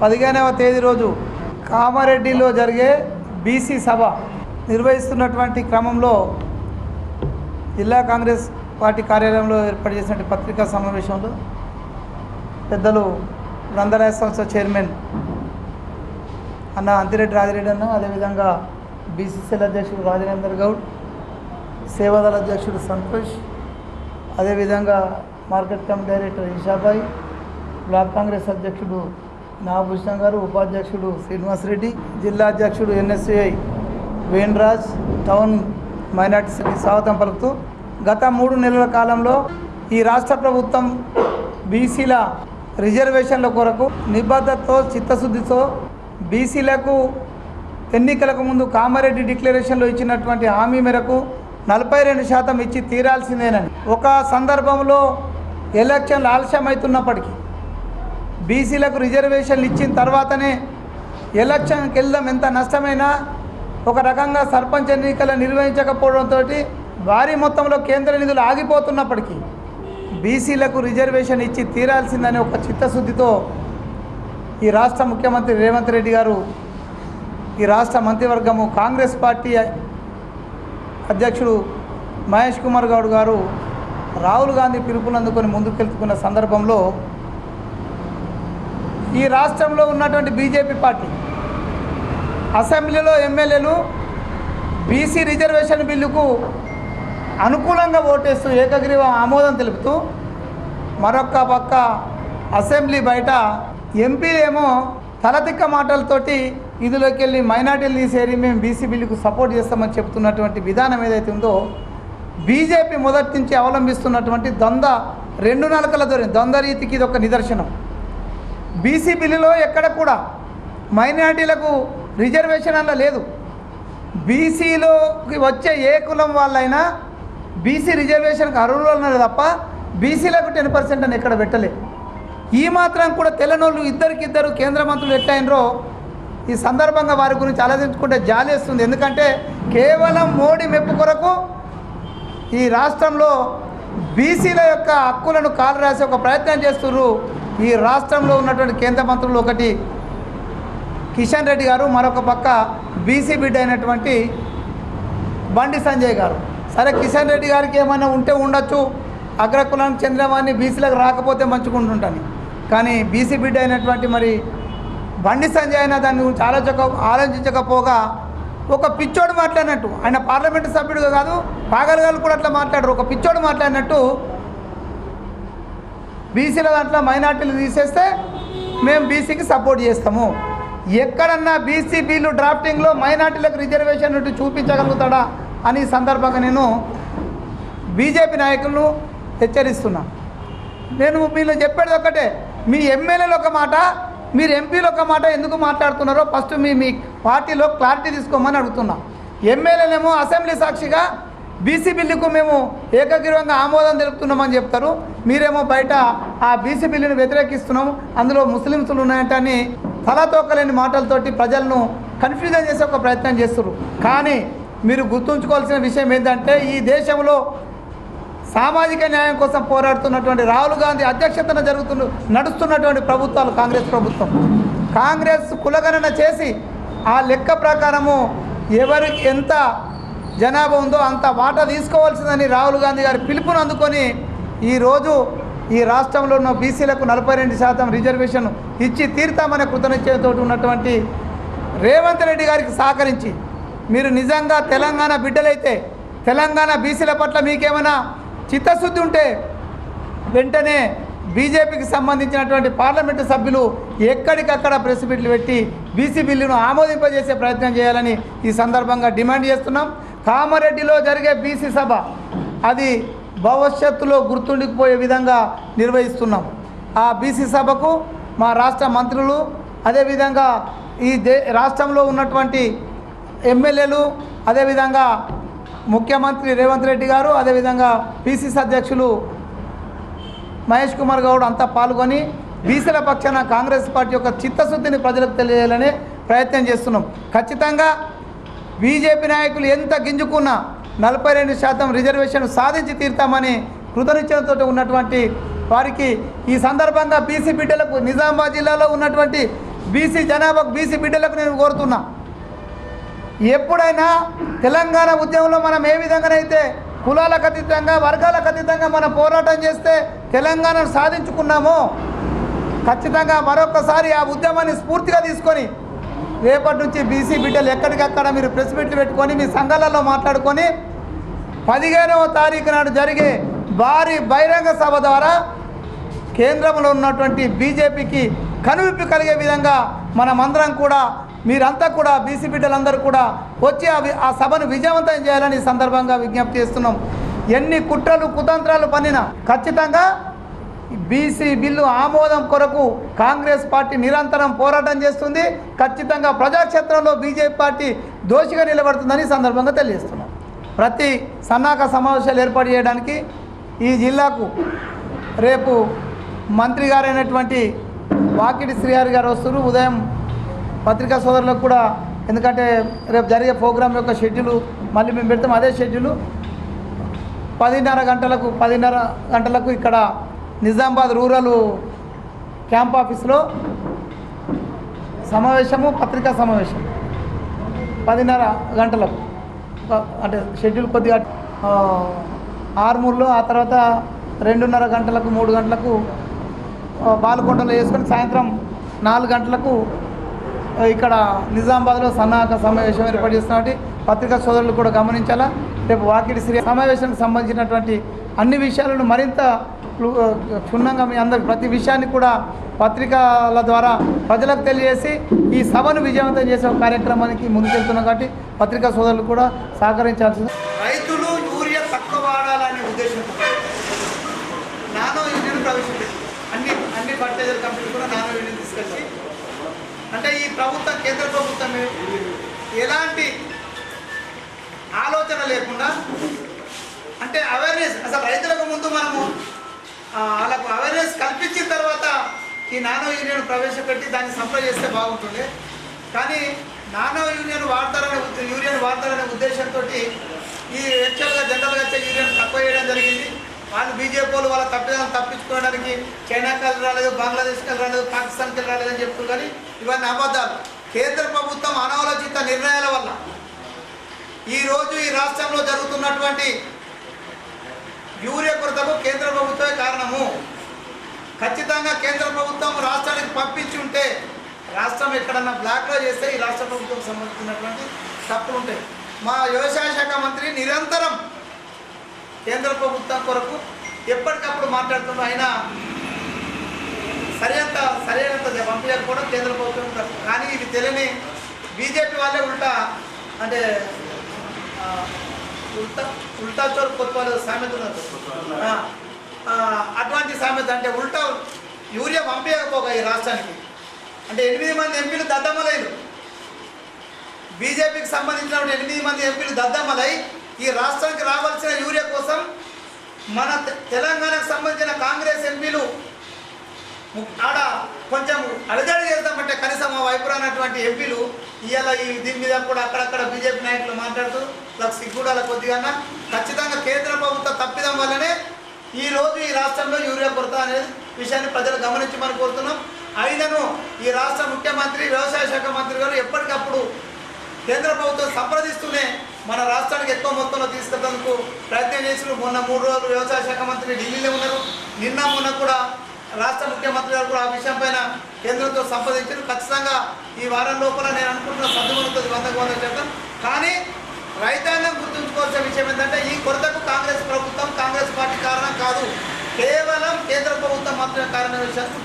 పదిహేనవ తేదీ రోజు కామారెడ్డిలో జరిగే బీసీ సభ నిర్వహిస్తున్నటువంటి క్రమంలో జిల్లా కాంగ్రెస్ పార్టీ కార్యాలయంలో ఏర్పాటు చేసిన పత్రికా సమావేశంలో పెద్దలు గ్రంథాలయ సంస్థ చైర్మన్ అన్న అంతిరెడ్డి రాజిరెడ్డి అన్న అదేవిధంగా బీసీసీఎల్ అధ్యక్షుడు రాజేందర్ గౌడ్ సేవాదళ అధ్యక్షుడు సంతోష్ అదేవిధంగా market committee director Ishabai block Congress అధ్యక్షుడు నాగభూషణ్ గారు ఉపాధ్యక్షుడు శ్రీనివాసరెడ్డి జిల్లా అధ్యక్షుడు ఎన్ఎస్సిఐ వేణరాజ్ టౌన్ మైనార్టీ స్వాగతం పలుకుతూ గత మూడు నెలల కాలంలో ఈ రాష్ట్ర ప్రభుత్వం బీసీల రిజర్వేషన్ల కొరకు నిబద్ధతతో చిత్తశుద్ధితో బీసీలకు ఎన్నికలకు ముందు కామారెడ్డి డిక్లరేషన్లో ఇచ్చినటువంటి హామీ మేరకు నలభై రెండు శాతం ఇచ్చి తీరాల్సిందేనని. ఒక సందర్భంలో ఎలక్షన్లు ఆలస్యమవుతున్నప్పటికీ బీసీలకు రిజర్వేషన్లు ఇచ్చిన తర్వాతనే ఎలక్షన్కి వెళ్దాం ఎంత నష్టమైనా ఒక రకంగా సర్పంచ్ ఎన్నికలు నిర్వహించకపోవడంతో భారీ మొత్తంలో కేంద్ర నిధులు ఆగిపోతున్నప్పటికీ బీసీలకు రిజర్వేషన్ ఇచ్చి తీరాల్సిందని ఒక చిత్తశుద్ధితో ఈ రాష్ట్ర ముఖ్యమంత్రి రేవంత్ రెడ్డి గారు ఈ రాష్ట్ర మంత్రివర్గము కాంగ్రెస్ పార్టీ అధ్యక్షుడు మహేష్ కుమార్ గౌడ్ గారు రాహుల్ గాంధీ పిలుపునందుకొని ముందుకెళ్తుకున్న సందర్భంలో ఈ రాష్ట్రంలో ఉన్నటువంటి బీజేపీ పార్టీ అసెంబ్లీలో ఎమ్మెల్యేలు బీసీ రిజర్వేషన్ బిల్లుకు అనుకూలంగా ఓటేస్తూ ఏకగ్రీవ ఆమోదం తెలుపుతూ మరొక పక్క అసెంబ్లీ బయట ఎంపీలేమో తలతిక్క మాటలతోటి ఇదిలోకి వెళ్ళి మైనార్టీలు తీసేరి మేము బీసీ బిల్లుకు సపోర్ట్ చేస్తామని చెప్తున్నటువంటి విధానం ఏదైతే ఉందో బీజేపీ మొదటి నుంచి అవలంబిస్తున్నటువంటి దొంద రెండు నలకల దొరి దొంద రీతికి ఇది ఒక నిదర్శనం. బీసీ బిల్లులో ఎక్కడ కూడా మైనార్టీలకు రిజర్వేషన్ అన్న లేదు. బీసీలోకి వచ్చే ఏ కులం వాళ్ళైనా బీసీ రిజర్వేషన్కి అర్హులు ఉన్నారు తప్ప బీసీలకు టెన్ పర్సెంట్ అని ఎక్కడ పెట్టలే ఈ మాత్రం కూడా తెల్లనోళ్ళు ఇద్దరికిద్దరు కేంద్ర మంత్రులు ఎట్టయినరో ఈ సందర్భంగా వారి గురించి ఆలోచించుకుంటే జాలేస్తుంది ఎందుకంటే కేవలం మోడీ మెప్పు కొరకు ఈ రాష్ట్రంలో బీసీల యొక్క హక్కులను కాలు రాసే ఒక ప్రయత్నం చేస్తున్నారు ఈ రాష్ట్రంలో ఉన్నటువంటి కేంద్ర మంత్రులు ఒకటి కిషన్ రెడ్డి గారు మరొక పక్క బీసీ బిడ్డ అయినటువంటి బండి సంజయ్ గారు. సరే కిషన్ రెడ్డి గారికి ఏమైనా ఉంటే ఉండొచ్చు. అగ్రకులానికి చెందినవాడిని బీసీలకు రాకపోతే మంచుకుంటుంటాను కానీ బీసీ బిడ్డ అయినటువంటి మరి బండి సంజయ్ అయినా దాని గురించి ఆలోచక ఆలోచించకపోగా ఒక పిచ్చోడు మాట్లాడినట్టు. ఆయన పార్లమెంటు సభ్యుడుగా కాదు పాగలగాలు కూడా అట్లా మాట్లాడరు. ఒక పిచ్చోడు మాట్లాడినట్టు బీసీల దాంట్లో మైనార్టీలు తీసేస్తే మేము బీసీకి సపోర్ట్ చేస్తాము. ఎక్కడన్నా బీసీ బిల్లు డ్రాఫ్టింగ్లో మైనార్టీలకు రిజర్వేషన్ చూపించగలుగుతాడా అని సందర్భంగా నేను బీజేపీ నాయకులను హెచ్చరిస్తున్నా. నేను మీరు చెప్పేది ఒకటే మీ ఎమ్మెల్యేలు ఒక మాట మీరు ఎంపీలు ఒక మాట ఎందుకు మాట్లాడుతున్నారో ఫస్ట్ మీ మీ పార్టీలో క్లారిటీ తీసుకోమని అడుగుతున్నా. ఎమ్మెల్యేలేమో అసెంబ్లీ సాక్షిగా బీసీ బిల్లుకు మేము ఏకగ్రీవంగా ఆమోదం తెలుపుతున్నామని చెప్తారు. మీరేమో బయట ఆ బీసీ బిల్లును వ్యతిరేకిస్తున్నాము. అందులో ముస్లింస్లు ఉన్నాయంటని తలతోకలేని మాటలతోటి ప్రజలను కన్ఫ్యూజన్ చేసే ఒక ప్రయత్నం చేస్తున్నారు కానీ మీరు గుర్తుంచుకోవాల్సిన విషయం ఏంటంటే ఈ దేశంలో సామాజిక న్యాయం కోసం పోరాడుతున్నటువంటి రాహుల్ గాంధీ అధ్యక్షతన జరుగుతున్న నడుస్తున్నటువంటి ప్రభుత్వాలు కాంగ్రెస్ ప్రభుత్వం. కాంగ్రెస్ కులగణన చేసి ఆ లెక్క ప్రకారము ఎవరికి ఎంత జనాభా ఉందో అంత వాటా తీసుకోవాల్సిందని రాహుల్ గాంధీ గారి పిలుపును అందుకొని ఈరోజు ఈ రాష్ట్రంలో ఉన్న బీసీలకు నలభై రెండు శాతం రిజర్వేషన్ ఇచ్చి తీరుతామనే కృతనిశ్చయంతో ఉన్నటువంటి రేవంత్ రెడ్డి గారికి సహకరించి మీరు నిజంగా తెలంగాణ బిడ్డలైతే తెలంగాణ బీసీల పట్ల మీకేమైనా చిత్తశుద్ధి ఉంటే వెంటనే బీజేపీకి సంబంధించినటువంటి పార్లమెంటు సభ్యులు ఎక్కడికక్కడ ప్రెస్ పెట్టి బీసీ బిల్లును ఆమోదింపజేసే ప్రయత్నం చేయాలని ఈ సందర్భంగా డిమాండ్ చేస్తున్నాం. కామారెడ్డిలో జరిగే బీసీ సభ అది భవిష్యత్తులో గుర్తుండిపోయే విధంగా నిర్వహిస్తున్నాం. ఆ బీసీ సభకు మా రాష్ట్ర మంత్రులు అదేవిధంగా ఈ దే రాష్ట్రంలో ఉన్నటువంటి ఎమ్మెల్యేలు అదేవిధంగా ముఖ్యమంత్రి రేవంత్ రెడ్డి గారు అదేవిధంగా పిసిసి అధ్యక్షులు మహేష్ కుమార్ గౌడ్ అంతా పాల్గొని బీసీల పక్షాన కాంగ్రెస్ పార్టీ యొక్క చిత్తశుద్ధిని ప్రజలకు తెలియాలని ప్రయత్నం చేస్తున్నాం. ఖచ్చితంగా బీజేపీ నాయకులు ఎంత గింజుకున్నా నలభై రెండు శాతం రిజర్వేషన్ సాధించి తీరుతామని కృతనిశ్చయంతో ఉన్నటువంటి వారికి ఈ సందర్భంగా బీసీ బిడ్డలకు నిజామాబాద్ జిల్లాలో ఉన్నటువంటి బీసీ జనాభాకు బీసీ బిడ్డలకు నేను కోరుతున్నా. ఎప్పుడైనా తెలంగాణ ఉద్యమంలో మనం ఏ విధంగానైతే కులాలకు అతీతంగా వర్గాలకు అతీతంగా మనం పోరాటం చేస్తే తెలంగాణను సాధించుకున్నామో ఖచ్చితంగా మరొకసారి ఆ ఉద్యమాన్ని స్ఫూర్తిగా తీసుకొని రేపటి నుంచి బీసీ బిడ్డలు ఎక్కడికక్కడ మీరు ప్రెస్ మీట్లు పెట్టుకొని మీ సంఘాలలో మాట్లాడుకొని పదిహేనవ తారీఖు నాడు జరిగే భారీ బహిరంగ సభ ద్వారా కేంద్రంలో ఉన్నటువంటి బీజేపీకి కనువిప్పు కలిగే విధంగా మనమందరం కూడా మీరంతా కూడా బీసీ బిడ్డలందరూ కూడా వచ్చి ఆ ఆ సభను విజయవంతం చేయాలని ఈ సందర్భంగా విజ్ఞప్తి చేస్తున్నాం. ఎన్ని కుట్రలు కుతంత్రాలు పన్నినా ఖచ్చితంగా బీసీ బిల్లు ఆమోదం కొరకు కాంగ్రెస్ పార్టీ నిరంతరం పోరాటం చేస్తుంది. ఖచ్చితంగా ప్రజాక్షేత్రంలో బీజేపీ పార్టీ దోషిగా నిలబడుతుందని సందర్భంగా తెలియజేస్తున్నాం. ప్రతి సన్నాహక సమావేశాలు ఏర్పాటు చేయడానికి ఈ జిల్లాకు రేపు మంత్రి గారైనటువంటి వాకిటి శ్రీహరి గారు వస్తున్నారు. ఉదయం పత్రికా సోదరులకు కూడా ఎందుకంటే రేపు జరిగే ప్రోగ్రాం యొక్క షెడ్యూలు మళ్ళీ మేము పెడతాం అదే షెడ్యూలు. పదిన్నర గంటలకు పదిన్నర గంటలకు ఇక్కడ నిజామాబాద్ రూరల్ క్యాంప్ ఆఫీస్లో సమావేశము పత్రికా సమావేశం. పదిన్నర గంటలకు. అంటే షెడ్యూల్ కొద్దిగా ఆరుమూరులో ఆ తర్వాత రెండున్నర గంటలకు మూడు గంటలకు బాలకొండలో వేసుకొని సాయంత్రం నాలుగు గంటలకు ఇక్కడ నిజామాబాద్లో సన్నాహక సమావేశం ఏర్పాటు చేస్తున్నటువంటి పత్రికా సోదరులు కూడా గమనించాలా? రేపు వాకిడి శ్రీ సమావేశానికి సంబంధించినటువంటి అన్ని విషయాలను మరింత క్షుణ్ణంగా మీ అందరికి ప్రతి విషయాన్ని కూడా పత్రికల ద్వారా ప్రజలకు తెలియజేసి ఈ సభను విజయవంతం చేసే కార్యక్రమానికి ముందుకెళ్తున్నాం కాబట్టి పత్రికా సోదరులు కూడా సహకరించాల్సింది రైతులు యూరియా తక్కువ వాడాలనే ఉద్దేశంతో నానో యూనియన్ ప్రవేశపెట్టి అన్ని అన్ని ఫర్టిలైజర్ కంపెనీలు కూడా నానో యూనియన్ తీసుకొచ్చి అంటే ఈ ప్రభుత్వం కేంద్ర ప్రభుత్వం ఎలాంటి ఆలోచన లేకుండా అంటే అవే అసలు రైతులకు ముందు మనము వాళ్ళకు అవేర్నెస్ కల్పించిన తర్వాత ఈ నానో యూనియన్ ప్రవేశపెట్టి దాన్ని సప్లై చేస్తే బాగుంటుండే కానీ నానో యూనియన్ వాడతారనే యూరియన్ వాడతారనే ఉద్దేశంతో ఈ యాక్చువల్గా జనరల్గా వచ్చే యూరియన్ తక్కువ చేయడం జరిగింది. వాళ్ళు బీజేపీ వాళ్ళు వాళ్ళ తప్పిదాన్ని తప్పించుకోవడానికి చైనాకి వెళ్ళి రాలేదు బంగ్లాదేశ్కి వెళ్ళి రాలేదు పాకిస్తాన్కి వెళ్ళి రాలేదు అని చెప్తున్నారు. కానీ ఇవన్నీ అబద్ధాలు. కేంద్ర ప్రభుత్వం అనాలోచిత నిర్ణయాల వల్ల ఈరోజు ఈ రాష్ట్రంలో జరుగుతున్నటువంటి యూరియా కొరతకు కేంద్ర ప్రభుత్వమే కారణము. ఖచ్చితంగా కేంద్ర ప్రభుత్వం రాష్ట్రానికి పంపించి ఉంటే రాష్ట్రం ఎక్కడన్నా బ్లాక్లో చేస్తే ఈ రాష్ట్ర ప్రభుత్వం సంబంధించినటువంటి తప్పులు ఉంటాయి. మా వ్యవసాయ శాఖ మంత్రి నిరంతరం కేంద్ర ప్రభుత్వం కొరకు ఎప్పటికప్పుడు మాట్లాడుతున్న ఆయన సరైనంత సరైనంత పంపించకపోవడం కేంద్ర ప్రభుత్వం కానీ ఇది తెలియని బీజేపీ వాళ్ళే ఉంటా అంటే ఉల్టా ఉల్టా చోరు కొత్త సామెత ఉన్నది. అటువంటి సామెత అంటే ఉల్టా యూరియా పంపించకపోగా ఈ రాష్ట్రానికి. అంటే ఎనిమిది మంది ఎంపీలు దద్దమ్మలైలు. బీజేపీకి సంబంధించిన ఎనిమిది మంది ఎంపీలు దద్దమ్మలై ఈ రాష్ట్రానికి రావాల్సిన యూరియా కోసం మన తె- తెలంగాణకు సంబంధించిన కాంగ్రెస్ ఎంపీలు ఆడ కొంచెం అలజడి చేద్దామంటే కనీసం ఆ వైపు రానటువంటి ఎంపీలు ఇవాళ ఈ దీని మీద కూడా అక్కడక్కడ బీజేపీ నాయకులు మాట్లాడుతూ వాళ్ళకి సిగ్గుడాల కొద్దిగా ఖచ్చితంగా కేంద్ర ప్రభుత్వం తప్పిదం వల్లనే ఈ రోజు ఈ రాష్ట్రంలో యూరియా కొరత అనేది విషయాన్ని ప్రజలు గమనించమని కోరుతున్నాం. అయినను ఈ రాష్ట్ర ముఖ్యమంత్రి వ్యవసాయ శాఖ మంత్రి గారు ఎప్పటికప్పుడు కేంద్ర ప్రభుత్వం సంప్రదిస్తూనే మన రాష్ట్రానికి ఎక్కువ మొత్తంలో తీసుకెళ్ళేందుకు ప్రయత్నం చేసిన మొన్న మూడు రోజులు వ్యవసాయ శాఖ మంత్రి ఢిల్లీలో ఉన్నారు. నిన్న మొన్న కూడా రాష్ట్ర ముఖ్యమంత్రి గారు కూడా ఆ విషయం పైన కేంద్రంతో సంప్రదించారు. ఖచ్చితంగా ఈ వారం లోపల నేను అనుకుంటున్న సర్దుమనుతుంది వందకు వంద శాతం కానీ రైతాంగం గుర్తుంచుకోవాల్సిన విషయం ఏంటంటే ఈ కొరతకు కాంగ్రెస్ ప్రభుత్వం కాంగ్రెస్ పార్టీ కారణం కాదు. కేవలం కేంద్ర ప్రభుత్వం మాత్రమే కారణం విషయాన్ని